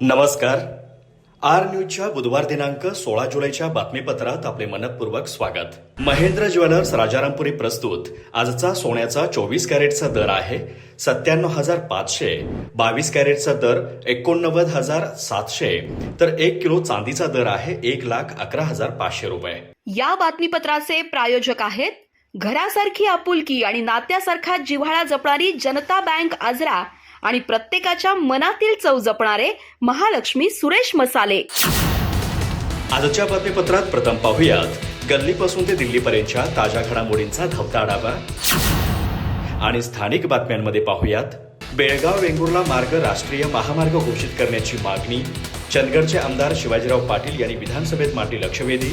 नमस्कार. आर न्यूजच्या बुधवार दिनांक सोळा जुलैच्या बातमीपत्रात आपले मनपूर्वक स्वागत. महेंद्र ज्वेलर्स राजारामपुरी प्रस्तुत. आजचा सोन्याचा चोवीस कॅरेटचा दर आहे सत्त्याण्णव हजार पाचशे बावीस कॅरेटचा दर एकोणनव्वद हजार सातशे तर एक किलो चांदीचा दर आहे एक लाख अकरा हजार पाचशे रुपये. या बातमीपत्राचे प्रायोजक आहेत घरासारखी आपुलकी आणि नात्यासारखा जिव्हाळा जपणारी जनता बँक आजरा आणि प्रत्येकाच्या मनातील चव जपणारे महालक्ष्मी सुरेश मसाले. आजच्या बातमीपत्रात प्रथम पाहूयात. गल्लीपासून ते दिल्लीपर्यंतच्या ताज्या घडामोडींचा धावता आढावा. आणि स्थानिक बातम्यांमध्ये पाहूयात. बेळगाव वेंगुर्ला मार्ग राष्ट्रीय महामार्ग घोषित करण्याची मागणी. चंदगडचे आमदार शिवाजीराव पाटील यांनी विधानसभेत मांडली लक्षवेधी.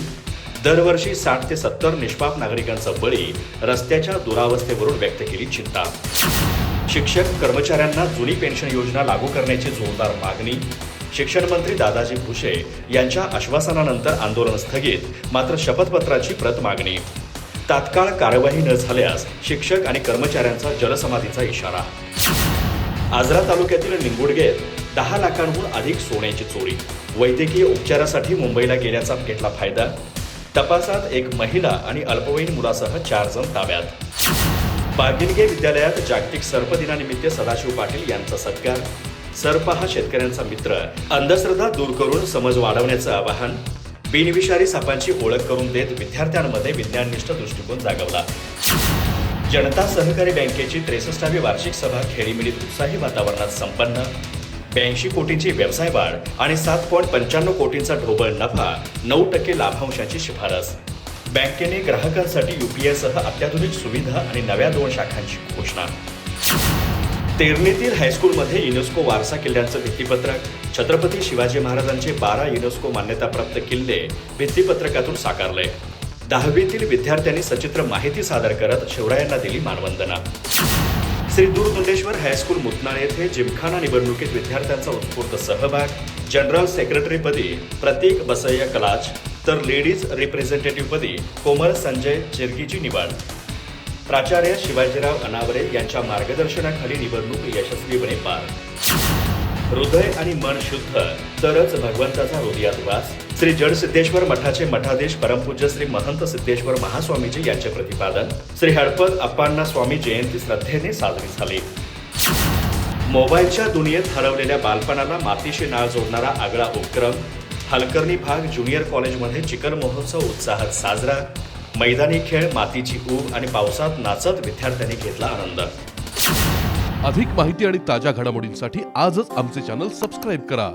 दरवर्षी साठ ते सत्तर निष्पाप नागरिकांचा बळी रस्त्याच्या दुरावस्थेवरून व्यक्त केली चिंता. शिक्षक कर्मचाऱ्यांना जुनी पेन्शन योजना लागू करण्याची जोरदार मागणी. शिक्षण मंत्री दादाजी भुसे यांच्या आश्वासनानंतर आंदोलन स्थगित मात्र शपथपत्राची प्रत मागणी. तात्काळ कारवाई न झाल्यास शिक्षक आणि कर्मचाऱ्यांचा जलसमाधीचा इशारा. आजरा तालुक्यातील निंगुडगेत दहा लाखांहून अधिक सोन्याची चोरी. वैद्यकीय उपचारासाठी मुंबईला गेल्याचा घेतला फायदा. तपासात एक महिला आणि अल्पवयीन मुलासह चार जण ताब्यात. बागिनगे विद्यालयात जागतिक सर्प दिनानिमित्त सदाशिव पाटील यांचा सत्कार. सर्प हा शेतकऱ्यांचा मित्र. अंधश्रद्धा दूर करून समज वाढवण्याचं आवाहन. बिनविषारी सापांची ओळख करून देत विद्यार्थ्यांमध्ये विज्ञाननिष्ठ दृष्टिकोन जागवला. जनता सहकारी बँकेची त्रेसष्टावी वार्षिक सभा खेळीमिळीत उत्साही वातावरणात संपन्न. ब्याऐंशी कोटींची व्यवसाय वाढ आणि सात पॉईंट पंच्याण्णव कोटींचा ढोबळ नफा नऊ टक्के लाभांशाची शिफारस. बँकेने ग्राहकांसाठी युपीआयसह अत्याधुनिक सुविधा आणि नव्या दोन शाखांची घोषणा. तेरणीतील हायस्कूलमध्ये युनेस्को वारसा किल्ल्यांचं भित्तीपत्रक छत्रपती शिवाजी महाराजांचे बारा युनेस्को मान्यताप्राप्त किल्ले भित्तीपत्रकातून साकारले दहावीतील विद्यार्थ्यांनी सचित्र माहिती सादर करत शिवरायांना दिली मानवंदना. श्री दूरदुंडेश्वर हायस्कूल मुतनाळ येथे जिमखाना निवडणुकीत विद्यार्थ्यांचा उत्स्फूर्त सहभाग जनरल सेक्रेटरीपदी प्रतीक बसय्या कलाच तर लेडीज रिप्रेझेंटेटिव्हपदी कोमल संजय चिरकीची निवड. प्राचार्य शिवाजीराव अनावरे यांच्या मार्गदर्शनाखाली निवडणूक यशस्वीपणे पार. हृदय आणि मन शुद्ध तरच भगवंताचा हृदयात वास. श्री जडसिद्धेश्वर मठाचे मठाधीश परमपूज्य श्री महंत सिद्धेश्वर महास्वामीजी यांचे प्रतिपादन. श्री हडपद अप्पांना स्वामी जयंती श्रद्धेने साजरी झाली. मोबाईलच्या दुनियेत हरवलेल्या बालपणाला मातीशी नाळ जोडणारा आगळा उपक्रम हलकर्णी भाग ज्युनियर कॉलेजमध्ये चिकन महोत्सव उत्साहात साजरा. मैदानी खेळ मातीची ऊब आणि पावसात नाचत विद्यार्थ्यांनी घेतला आनंद. अधिक माहिती आणि ताज्या घडामोडींसाठी आजच आमचे चॅनल सबस्क्राईब करा.